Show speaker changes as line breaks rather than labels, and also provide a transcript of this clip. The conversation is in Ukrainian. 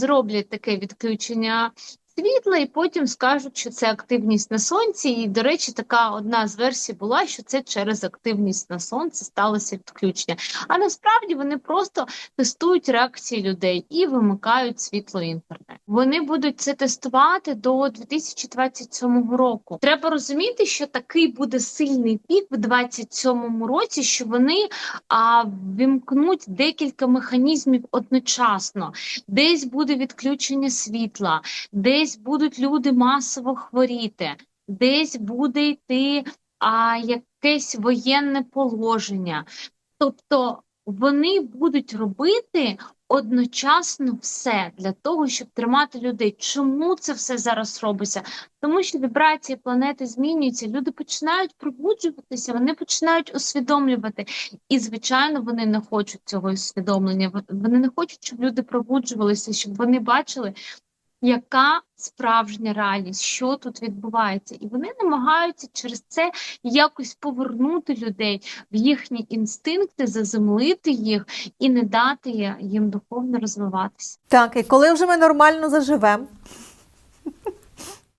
зроблять таке відключення світла, і потім скажуть, що це активність на сонці. І, до речі, така одна з версій була, що це через активність на сонці сталося відключення. А насправді вони просто тестують реакції людей і вимикають світло інтернет. Вони будуть це тестувати до 2027 року. Треба розуміти, що такий буде сильний пік в 2027 році, що вони а, вімкнуть декілька механізмів одночасно. Десь буде відключення світла, десь будуть люди масово хворіти, десь буде йти а, якесь воєнне положення. Тобто вони будуть робити одночасно все для того, щоб тримати людей. Чому це все зараз робиться? Тому що вібрації планети змінюються, люди починають пробуджуватися, вони починають усвідомлювати. І, звичайно, вони не хочуть цього усвідомлення. Вони не хочуть, щоб люди пробуджувалися, щоб вони бачили, яка справжня реальність, що тут відбувається, і вони намагаються через це якось повернути людей в їхні інстинкти, заземлити їх і не дати їм духовно розвиватися.
Так, і коли вже ми нормально заживемо,